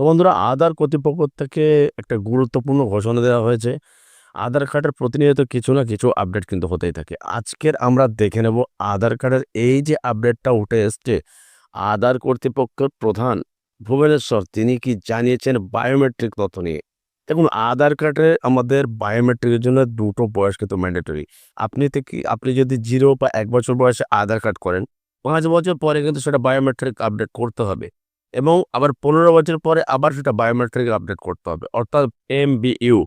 তো বন্ধুরা আধার কর্তৃপক্ষ থেকে একটা গুরুত্বপূর্ণ ঘোষণা দেওয়া হয়েছে। আধার কার্ডের প্রতিনিয়ত কিছু না কিছু আপডেট কিন্তু হতেই থাকে। আজকের আমরা দেখে নেব আধার কার্ডের এই যে আপডেটটা উঠে এসছে, আধার কর্তৃপক্ষের প্রধান ভুবনেশ্বর, তিনি কি জানিয়েছেন বায়োমেট্রিক তথ্য নিয়ে? দেখুন, আধার কার্ডে আমাদের বায়োমেট্রিকের জন্য দুটো বয়স কিন্তু ম্যান্ডেটরি। আপনি থেকে, আপনি যদি জিরো বা এক বছর বয়সে আধার কার্ড করেন, পাঁচ বছর পরে কিন্তু সেটা বায়োমেট্রিক আপডেট করতে হবে। এবং আবার পনেরো বছর পরে আবার সেটা বায়োমেট্রিক আপডেট করতে হবে। অর্থাৎ এম ইউ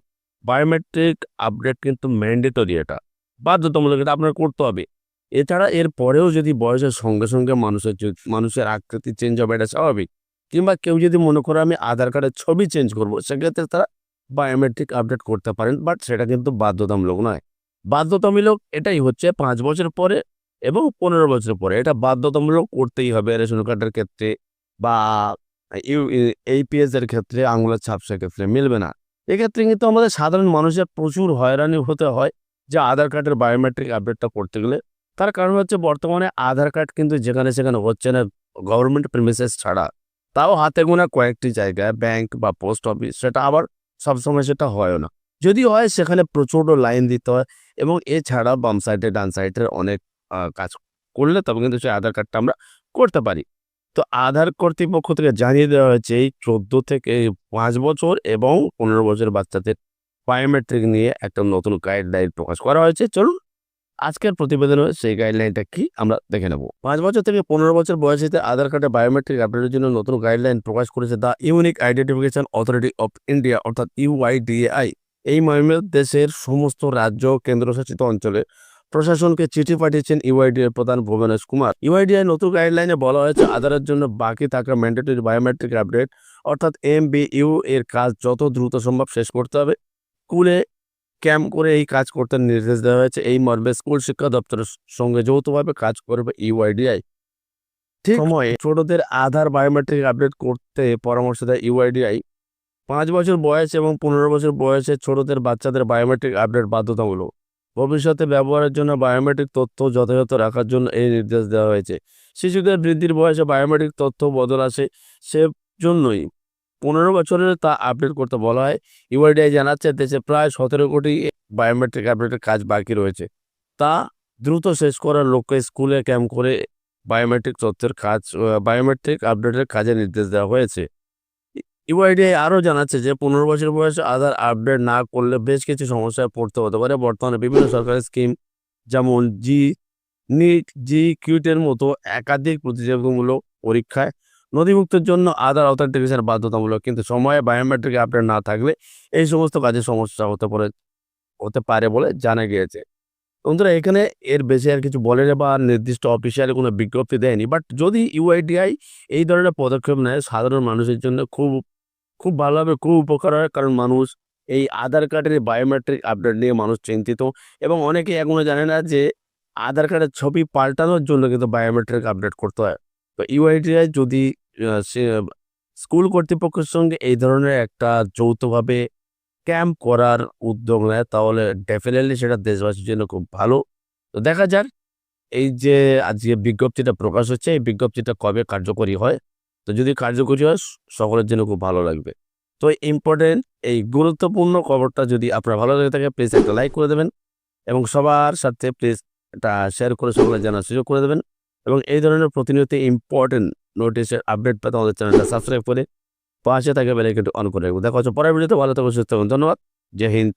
বায়োমেট্রিক আপডেট কিন্তু ম্যান্ডেটরি এটা। বাধ্যতামূলক এটা আপনার করতে হবে। এছাড়া এর পরেও যদি বয়সের সঙ্গে সঙ্গে মানুষের মানুষের আকৃতি চেঞ্জ হবে এটা স্বাভাবিক। কিংবা কেউ যদি মনে করে আমি আধার কার্ডের ছবি চেঞ্জ করব, সেক্ষেত্রে তারা বায়োমেট্রিক আপডেট করতে পারেন বাট সেটা কিন্তু বাধ্যতামূলক নয়। বাধ্যতামূলক এটাই হচ্ছে পাঁচ বছর পরে এবং পনেরো বছর পরে। এটা বাধ্যতামূলক করতেই হবে রেশন কার্ডের ক্ষেত্রে। বা ইউ এইপিএস এর ক্ষেত্রে আঙুলের ছাপসের ক্ষেত্রে মিলবে না। এক্ষেত্রে কিন্তু আমাদের সাধারণ মানুষের প্রচুর হয়রানি হতে হয় যে আধার কার্ডের বায়োমেট্রিক আপডেটটা করতে গেলে। তার কারণ হচ্ছে বর্তমানে আধার কার্ড কিন্তু যেখানে সেখানে হচ্ছে না গভর্নমেন্ট প্রিমিসেস ছাড়া। তাও হাতে গোনা কয়েকটি জায়গায় ব্যাংক বা পোস্ট অফিস সেটা আবার সবসময় সেটা হয় না। যদি হয় সেখানে প্রচণ্ড লাইন দিতে হয় এবং এছাড়া বাম সাইডে ডান সাইডের অনেক কাজ করলে তবে কিন্তু সেই আধার কার্ডটা আমরা করতে পারি। তো আধার কর্তৃপক্ষ থেকে জানিয়ে দেওয়া হয়েছে, এই চোদ্দ থেকে পাঁচ বছর এবং পনেরো বছর বাচ্চাদের বায়োমেট্রিক নিয়ে একটা নতুন গাইডলাইন প্রকাশ করা হয়েছে। চলুন, আজকের প্রতিবেদনে সেই গাইডলাইনটা কি আমরা দেখে নেব। পাঁচ বছর থেকে পনেরো বছর বয়সীতে আধার কার্ডে বায়োমেট্রিক আপডেটের জন্য নতুন গাইডলাইন প্রকাশ করেছে the unique identification authority of India, অর্থাৎ ইউআইডিএআই এই মর্মে দেশের সমস্ত রাজ্য কেন্দ্রশাসিত অঞ্চলে প্রশাসনকে চিঠি পাঠিয়েছেন ইউআইডি এর প্রধান ভুবনেশ কুমার। ইউআইডিআই নতুন গাইডলাইনে বলা হয়েছে আধারের জন্য বাকি থাকা ম্যান্ডেটরি বায়োমেট্রিক আপডেট অর্থাৎ এম এর কাজ যত দ্রুত সম্ভব শেষ করতে হবে। স্কুলে ক্যাম্প করে এই কাজ করতে নির্দেশ দেওয়া হয়েছে। এই মর্মে স্কুল শিক্ষা দপ্তরের সঙ্গে যৌথভাবে কাজ করবে ইউআইডিআই ঠিক সময়ে ছোটদের আধার বায়োমেট্রিক আপডেট করতে পরামর্শ দেয় ইউআইডিআই পাঁচ বছর বয়স এবং পনেরো বছর বয়সে ছোটদের বাচ্চাদের বায়োমেট্রিক আপডেট বাধ্যতামূলক। ভবিষ্যতে ব্যবহারের জন্য বায়োমেট্রিক তথ্য যথাযথ রাখার জন্য এই নির্দেশ দেওয়া হয়েছে। শিশুদের বৃদ্ধির বয়সে বায়োমেট্রিক তথ্য বদল আসে সে জন্যই পনেরো বছরের তা আপডেট করতে বলা হয়। ইউআইডিআই জানাচ্ছে দেশে প্রায় সতেরো কোটি বায়োমেট্রিক আপডেটের কাজ বাকি রয়েছে। তা দ্রুত শেষ করার লক্ষ্যে স্কুলে ক্যাম্প করে বায়োমেট্রিক তথ্যের কাজ বায়োমেট্রিক আপডেটের কাজে নির্দেশ দেওয়া হয়েছে। ইউআইডিআই আরও জানাচ্ছে যে, পনেরো বছর বয়সে আধার আপডেট না করলে বেশ কিছু সমস্যায় পড়তে হতে পারে। বর্তমানে বিভিন্ন সরকারি স্কিম যেমন জি নিট, জি কিউটের মতো একাধিক প্রতিযোগিতামূলক পরীক্ষায় নথিভুক্তের জন্য আধার অথেন্টিকেশন বাধ্যতামূলক, কিন্তু সময়ে বায়োমেট্রিক আপডেট না থাকলে এই সমস্ত কাজে সমস্যা হতে পারে হতে পারে বলে জানা গিয়েছে। বন্ধুরা, এখানে এর বেশি আর কিছু বলে বা নির্দিষ্ট অফিসিয়াল কোনো বিজ্ঞপ্তি দেয়নি বাট যদি ইউআইডিআই এই ধরনের পদক্ষেপ নেয়, সাধারণ মানুষের জন্য খুব খুব ভালো হবে খুব উপকার হয়। কারণ মানুষ এই আধার কার্ডের বায়োমেট্রিক আপডেট নিয়ে মানুষ চিন্তিত এবং অনেকে এখনও জানে না যে আধার কার্ডের ছবি পাল্টানোর জন্য কিন্তু বায়োমেট্রিক আপডেট করতে হয়। তো ইউআইডিআই যদি স্কুল কর্তৃপক্ষের সঙ্গে এই ধরনের একটা যৌথভাবে ক্যাম্প করার উদ্যোগ নেয়, তাহলে ডেফিনেটলি সেটা দেশবাসীর জন্য খুব ভালো। তো দেখা যাক, এই যে আজকে বিজ্ঞপ্তিটা প্রকাশ হচ্ছে, এই বিজ্ঞপ্তিটা কবে কার্যকরী হয় তো যদি কার্যকরী হয় সকলের জন্য খুব ভালো লাগবে। তো ইম্পর্টেন্ট এই গুরুত্বপূর্ণ খবরটা যদি আপনার ভালো লাগে থাকে প্লিজ একটা লাইক করে দেবেন এবং সবার সাথে প্লিজ এটা শেয়ার করে সকলে জানার সুযোগ করে দেবেন এবং এই ধরনের প্রতিনিয়ত ইম্পর্টেন্ট নোটিশের আপডেট পেতে আমাদের চ্যানেলটা সাবস্ক্রাইব করে পাশে থাকে বেলাইকনটি অন করে রাখব দেখা হচ্ছে পরের ভিডিওতে ভালো থাকবে সুস্থ ধন্যবাদ। জয় হিন্দ।